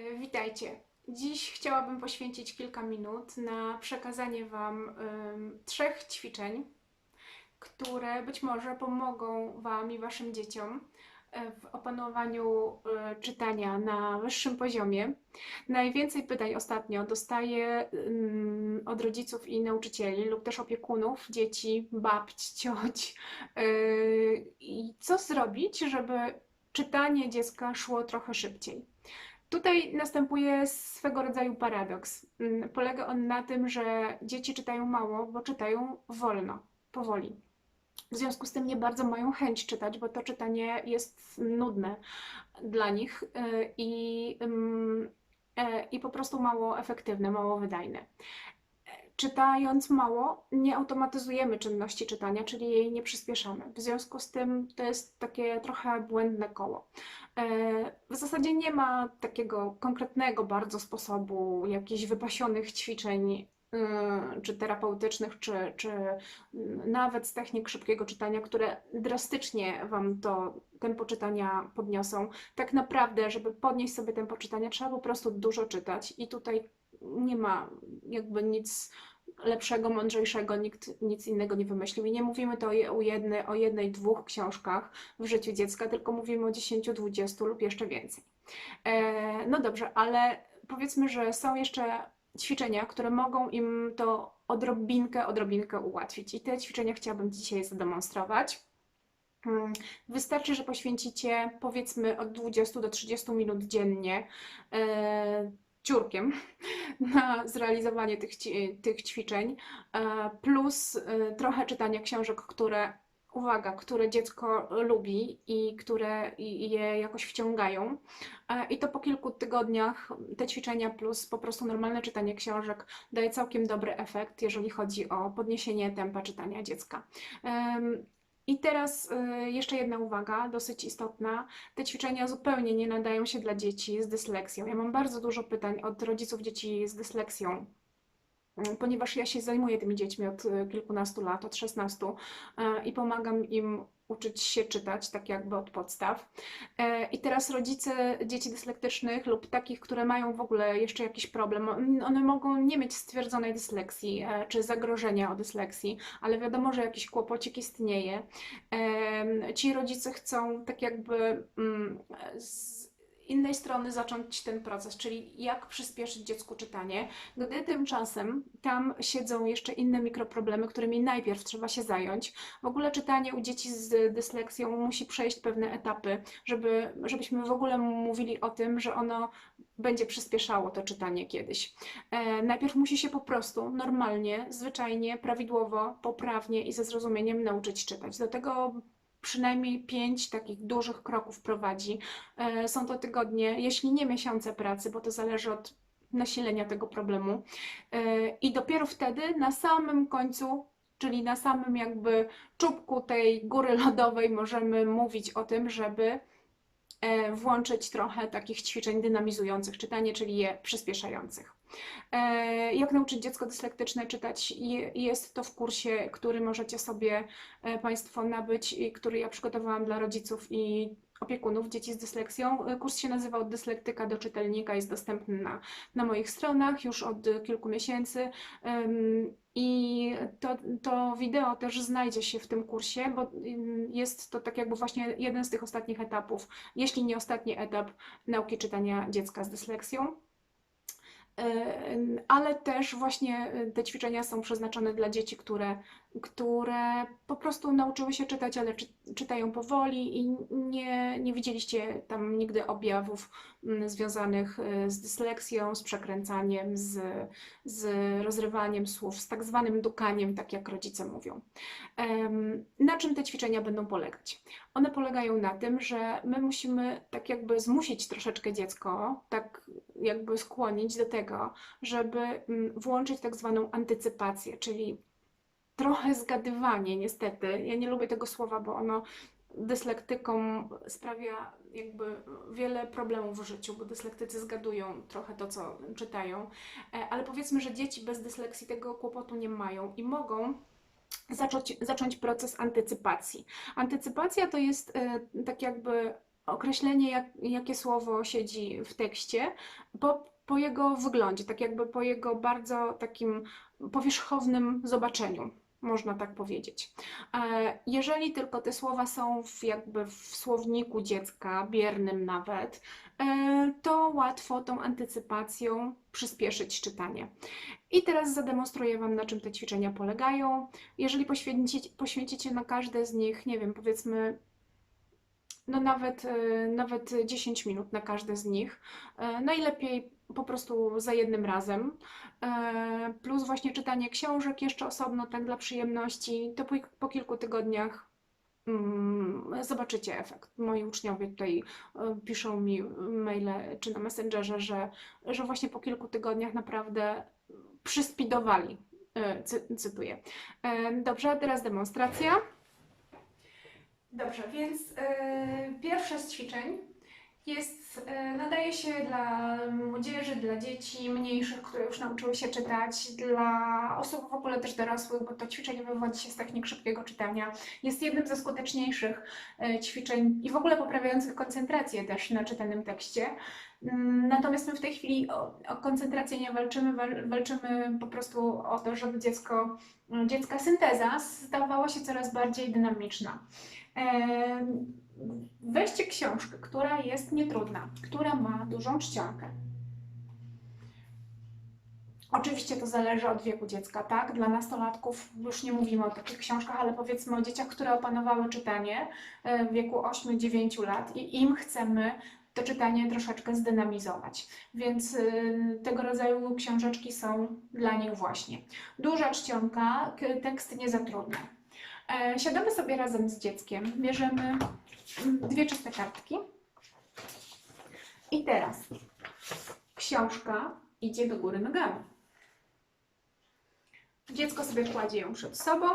E, Witajcie. Dziś chciałabym poświęcić kilka minut na przekazanie Wam trzech ćwiczeń, które być może pomogą Wam i Waszym dzieciom e, w opanowaniu e, czytania na wyższym poziomie. Najwięcej pytań ostatnio dostaję mm, od rodziców i nauczycieli lub też opiekunów dzieci, babć, cioć. I co zrobić, żeby czytanie dziecka szło trochę szybciej? Tutaj następuje swego rodzaju paradoks. Mm, Polega on na tym, że dzieci czytają mało, bo czytają wolno, powoli. W związku z tym nie bardzo mają chęć czytać, bo to czytanie jest nudne dla nich y, i, ym, e, i po prostu mało efektywne, mało wydajne. Czytając mało, nie automatyzujemy czynności czytania, czyli jej nie przyspieszamy. W związku z tym to jest takie trochę błędne koło. E, W zasadzie nie ma takiego konkretnego bardzo sposobu, jakichś wypasionych ćwiczeń, y, czy terapeutycznych, czy, czy nawet z technik szybkiego czytania, które drastycznie Wam to tempo czytania podniosą. Tak naprawdę, żeby podnieść sobie tempo czytania, trzeba po prostu dużo czytać i tutaj nie ma jakby nic lepszego, mądrzejszego, nikt nic innego nie wymyślił. I nie mówimy to o jednej, o jednej, dwóch książkach w życiu dziecka, tylko mówimy o 10, 20 lub jeszcze więcej. E, no dobrze, ale powiedzmy, że są jeszcze ćwiczenia, które mogą im to odrobinkę, odrobinkę ułatwić. I te ćwiczenia chciałabym dzisiaj zademonstrować. Mm, Wystarczy, że poświęcicie powiedzmy od 20 do 30 minut dziennie e, ciurkiem na zrealizowanie tych, tych ćwiczeń, e, plus e, trochę czytania książek, które, uwaga, które dziecko lubi i które je jakoś wciągają. E, I to po kilku tygodniach te ćwiczenia plus po prostu normalne czytanie książek daje całkiem dobry efekt, jeżeli chodzi o podniesienie tempa czytania dziecka. I teraz y, jeszcze jedna uwaga, dosyć istotna. Te ćwiczenia zupełnie nie nadają się dla dzieci z dysleksją. Ja mam bardzo dużo pytań od rodziców dzieci z dysleksją. Mm, Ponieważ ja się zajmuję tymi dziećmi od y, kilkunastu lat, od 16 y, i pomagam im uczyć się czytać, tak jakby od podstaw. E, I teraz rodzice dzieci dyslektycznych lub takich, które mają w ogóle jeszcze jakiś problem, on- one mogą nie mieć stwierdzonej dysleksji e, czy zagrożenia o dysleksji, ale wiadomo, że jakiś kłopocik istnieje. Em, Ci rodzice chcą tak jakby mm, z innej strony zacząć ten proces, czyli jak przyspieszyć dziecku czytanie, gdy tymczasem tam siedzą jeszcze inne mikroproblemy, którymi najpierw trzeba się zająć. W ogóle czytanie u dzieci z dysleksją musi przejść pewne etapy, żeby, żebyśmy w ogóle mówili o tym, że ono będzie przyspieszało to czytanie kiedyś. E, najpierw musi się po prostu normalnie, zwyczajnie, prawidłowo, poprawnie i ze zrozumieniem nauczyć czytać. Do tego przynajmniej pięć takich dużych kroków prowadzi. E, Są to tygodnie, jeśli nie miesiące pracy, bo to zależy od nasilenia tego problemu. E, I dopiero wtedy, na samym końcu, czyli na samym jakby czubku tej góry lodowej, możemy mówić o tym, żeby e, włączyć trochę takich ćwiczeń dynamizujących czytanie, czyli je przyspieszających. E, Jak nauczyć dziecko dyslektyczne czytać? Je- Jest to w kursie, który możecie sobie e, Państwo nabyć i który ja przygotowałam dla rodziców i opiekunów dzieci z dysleksją. E, Kurs się nazywa Od dyslektyka do czytelnika, jest dostępny na, na moich stronach już od kilku miesięcy. I to, to wideo też znajdzie się w tym kursie, bo jest to tak jakby właśnie jeden z tych ostatnich etapów, jeśli nie ostatni etap nauki czytania dziecka z dysleksją. E, Ale też właśnie e, te ćwiczenia są przeznaczone dla dzieci, które, które po prostu nauczyły się czytać, ale czy, czytają powoli i nie, nie widzieliście tam nigdy objawów mm, związanych e, z dysleksją, z przekręcaniem, z, z rozrywaniem słów, z tak zwanym dukaniem, tak jak rodzice mówią. Na czym te ćwiczenia będą polegać? One polegają na tym, że my musimy tak jakby zmusić troszeczkę dziecko, tak jakby skłonić do tego, żeby mm, włączyć tak zwaną antycypację, czyli trochę zgadywanie, niestety. Ja nie lubię tego słowa, bo ono dyslektykom sprawia jakby wiele problemów w życiu, bo dyslektycy zgadują trochę to, co czytają. E, Ale powiedzmy, że dzieci bez dysleksji tego kłopotu nie mają i mogą zacząć, zacząć proces antycypacji. Antycypacja to jest e, tak jakby określenie, jak, jakie słowo siedzi w tekście, po, po jego wyglądzie, tak jakby po jego bardzo takim powierzchownym zobaczeniu, można tak powiedzieć. E, Jeżeli tylko te słowa są w, jakby w słowniku dziecka, biernym nawet, e, to łatwo tą antycypacją przyspieszyć czytanie. I teraz zademonstruję Wam, na czym te ćwiczenia polegają. Jeżeli poświęcicie, poświęcicie na każde z nich, nie wiem, powiedzmy, no nawet, e, nawet 10 minut na każde z nich, najlepiej po prostu za jednym razem, E, plus właśnie czytanie książek jeszcze osobno, tak dla przyjemności, to po, po kilku tygodniach mm, zobaczycie efekt. Moi uczniowie tutaj e, piszą mi maile czy na Messengerze, że, że właśnie po kilku tygodniach naprawdę przyspidowali, e, cy, cytuję. Dobrze, teraz demonstracja. Dobrze, więc e, pierwsze z ćwiczeń jest, e, nadaje się dla młodzieży, dla dzieci mniejszych, które już nauczyły się czytać, dla osób w ogóle też dorosłych, bo to ćwiczenie wywodzi się z technik szybkiego czytania. Jest jednym ze skuteczniejszych e, ćwiczeń i w ogóle poprawiających koncentrację też na czytanym tekście. Mm, Natomiast my w tej chwili o, o koncentrację nie walczymy, wal, walczymy po prostu o to, żeby dziecko, dziecka synteza stawała się coraz bardziej dynamiczna. Weźcie książkę, która jest nietrudna, która ma dużą czcionkę. Oczywiście to zależy od wieku dziecka, tak? Dla nastolatków już nie mówimy o takich książkach, ale powiedzmy o dzieciach, które opanowały czytanie e, w wieku 8-9 lat i im chcemy to czytanie troszeczkę zdynamizować. Więc y, tego rodzaju książeczki są dla nich właśnie. Duża czcionka, k- teksty nie za trudne. E, Siadamy sobie razem z dzieckiem, bierzemy mm, dwie czyste kartki. I teraz książka idzie do góry nogami. Dziecko sobie kładzie ją przed sobą,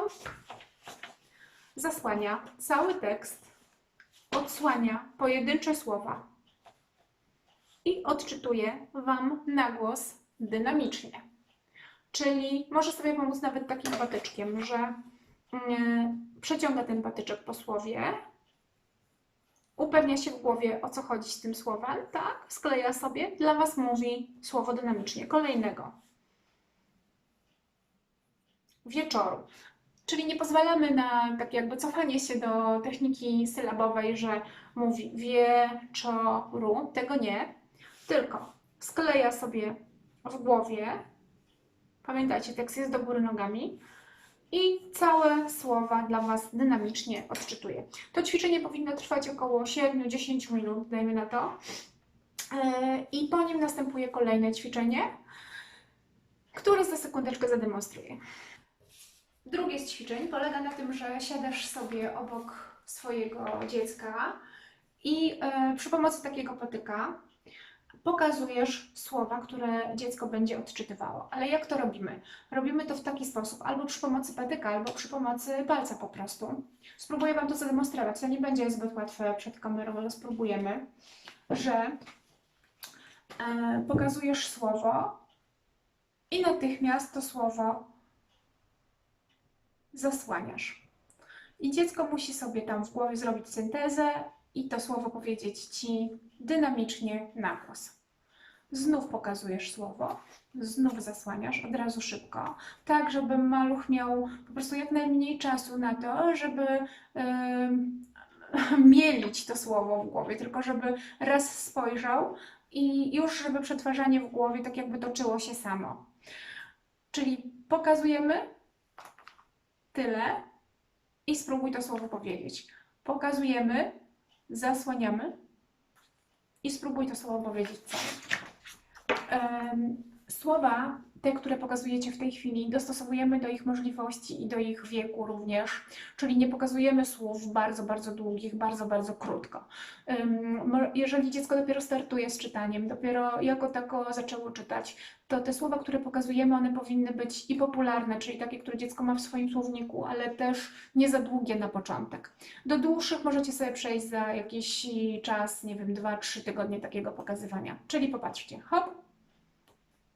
zasłania cały tekst, odsłania pojedyncze słowa i odczytuje Wam na głos dynamicznie. Czyli może sobie pomóc nawet takim patyczkiem, że przeciąga ten patyczek po słowie, upewnia się w głowie o co chodzi z tym słowem, tak, skleja sobie, dla Was mówi słowo dynamicznie, kolejnego. Wieczoru. Czyli nie pozwalamy na tak jakby cofanie się do techniki sylabowej, że mówi wieczoru, tego nie, tylko skleja sobie w głowie, pamiętajcie, tekst jest do góry nogami, i całe słowa dla Was dynamicznie odczytuję. To ćwiczenie powinno trwać około 7-10 minut, dajmy na to. E, I po nim następuje kolejne ćwiczenie, które za sekundeczkę zademonstruję. Drugie z ćwiczeń polega na tym, że siadasz sobie obok swojego dziecka i e, przy pomocy takiego patyka pokazujesz słowa, które dziecko będzie odczytywało. Ale jak to robimy? Robimy to w taki sposób, albo przy pomocy patyka, albo przy pomocy palca po prostu. Spróbuję Wam to zademonstrować. To nie będzie zbyt łatwe przed kamerą, ale spróbujemy, że e, pokazujesz słowo i natychmiast to słowo zasłaniasz. I dziecko musi sobie tam w głowie zrobić syntezę i to słowo powiedzieć Ci dynamicznie na głos. Znów pokazujesz słowo, znów zasłaniasz od razu szybko, tak żeby maluch miał po prostu jak najmniej czasu na to, żeby em, mielić to słowo w głowie, tylko żeby raz spojrzał i już żeby przetwarzanie w głowie tak jakby toczyło się samo. Czyli pokazujemy tyle i spróbuj to słowo powiedzieć. Pokazujemy, zasłaniamy i spróbuj to słowo powiedzieć całe. Słowa, te, które pokazujecie w tej chwili, dostosowujemy do ich możliwości i do ich wieku również, czyli nie pokazujemy słów bardzo, bardzo długich, bardzo, bardzo krótko. Jeżeli dziecko dopiero startuje z czytaniem, dopiero jako tako zaczęło czytać, to te słowa, które pokazujemy, one powinny być i popularne, czyli takie, które dziecko ma w swoim słowniku, ale też nie za długie na początek. Do dłuższych możecie sobie przejść za jakiś czas, nie wiem, 2-3 tygodnie takiego pokazywania. Czyli popatrzcie, hop,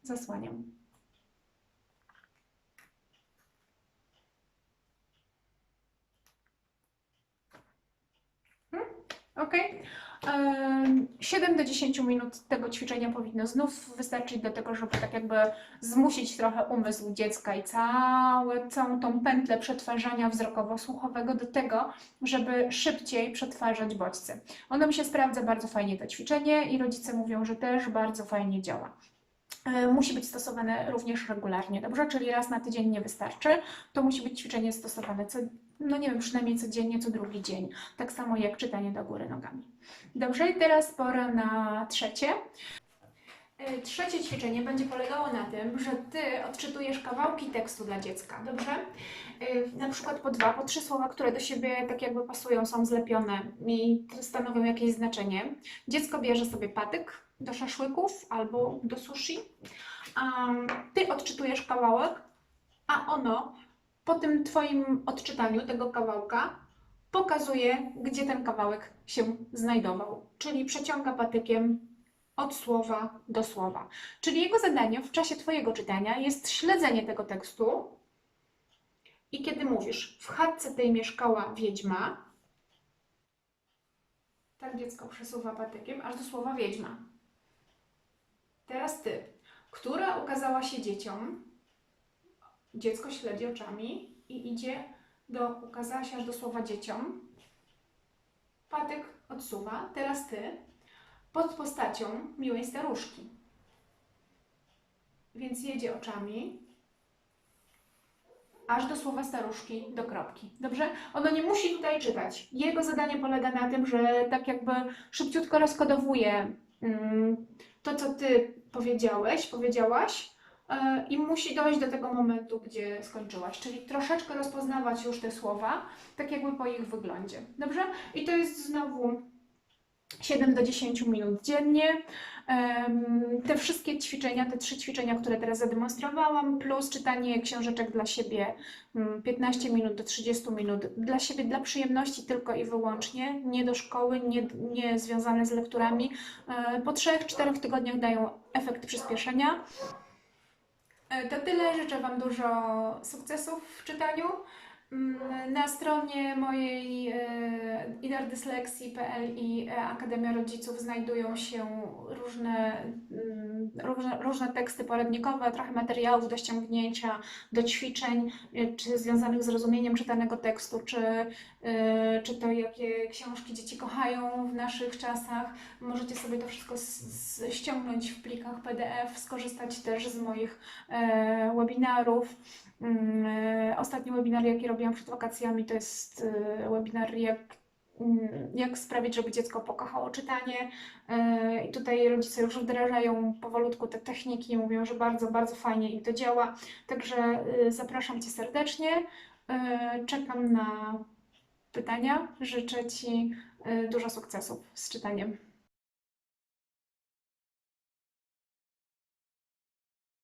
zasłaniam. Ok? Em, 7 do 10 minut tego ćwiczenia powinno znów wystarczyć do tego, żeby tak jakby zmusić trochę umysł dziecka i całe, całą tą pętlę przetwarzania wzrokowo-słuchowego do tego, żeby szybciej przetwarzać bodźce. Ono mi się sprawdza bardzo fajnie to ćwiczenie i rodzice mówią, że też bardzo fajnie działa. E, Musi być stosowane również regularnie, dobrze? Czyli raz na tydzień nie wystarczy. To musi być ćwiczenie stosowane co, no nie wiem, przynajmniej codziennie, co drugi dzień. Tak samo jak czytanie do góry nogami. Dobrze, i teraz pora na trzecie. E, Trzecie ćwiczenie będzie polegało na tym, że Ty odczytujesz kawałki tekstu dla dziecka, dobrze? E, Na przykład po dwa, po trzy słowa, które do siebie tak jakby pasują, są zlepione i stanowią jakieś znaczenie. Dziecko bierze sobie patyk do szaszłyków albo do sushi. Um, ty odczytujesz kawałek, a ono po tym Twoim odczytaniu tego kawałka pokazuje, gdzie ten kawałek się znajdował. Czyli przeciąga patykiem od słowa do słowa. Czyli jego zadaniem w czasie Twojego czytania jest śledzenie tego tekstu. I kiedy mówisz, w chatce tej mieszkała wiedźma, tak dziecko przesuwa patykiem aż do słowa wiedźma. Teraz ty, która ukazała się dzieciom, dziecko śledzi oczami i idzie do, ukazała się aż do słowa dzieciom, patyk odsuwa, teraz ty, pod postacią miłej staruszki. Więc jedzie oczami aż do słowa staruszki, do kropki. Dobrze? Ono nie musi tutaj czytać. Jego zadanie polega na tym, że tak jakby szybciutko rozkodowuje mm, to, co ty powiedziałeś, powiedziałaś e, i musi dojść do tego momentu, gdzie skończyłaś. Czyli troszeczkę rozpoznawać już te słowa, tak jakby po ich wyglądzie. Dobrze? I to jest znowu 7 do 10 minut dziennie. Te wszystkie ćwiczenia, te trzy ćwiczenia, które teraz zademonstrowałam, plus czytanie książeczek dla siebie mm, 15 minut do 30 minut dla siebie, dla przyjemności tylko i wyłącznie, nie do szkoły, nie, nie związane z lekturami. E, Po 3-4 tygodniach dają efekt przyspieszenia. E, To tyle. Życzę Wam dużo sukcesów w czytaniu. Mm, Na stronie mojej e, idardyslexii.pl i e, Akademia Rodziców znajdują się różne, mm, różne, różne teksty poradnikowe, trochę materiałów do ściągnięcia, do ćwiczeń, e, czy związanych z rozumieniem czytanego tekstu, czy, czy to jakie książki dzieci kochają w naszych czasach. Możecie sobie to wszystko ściągnąć w plikach PDF, skorzystać też z moich e, webinarów. Mm, e, Ostatni webinar, jaki robiłam przed wakacjami, to jest e, webinar, jak, mm, jak sprawić, żeby dziecko pokochało czytanie. E, I tutaj rodzice już wdrażają powolutku te techniki, mówią, że bardzo, bardzo fajnie im to działa. Także e, zapraszam Cię serdecznie. E, Czekam na pytania. Życzę Ci e, dużo sukcesów z czytaniem.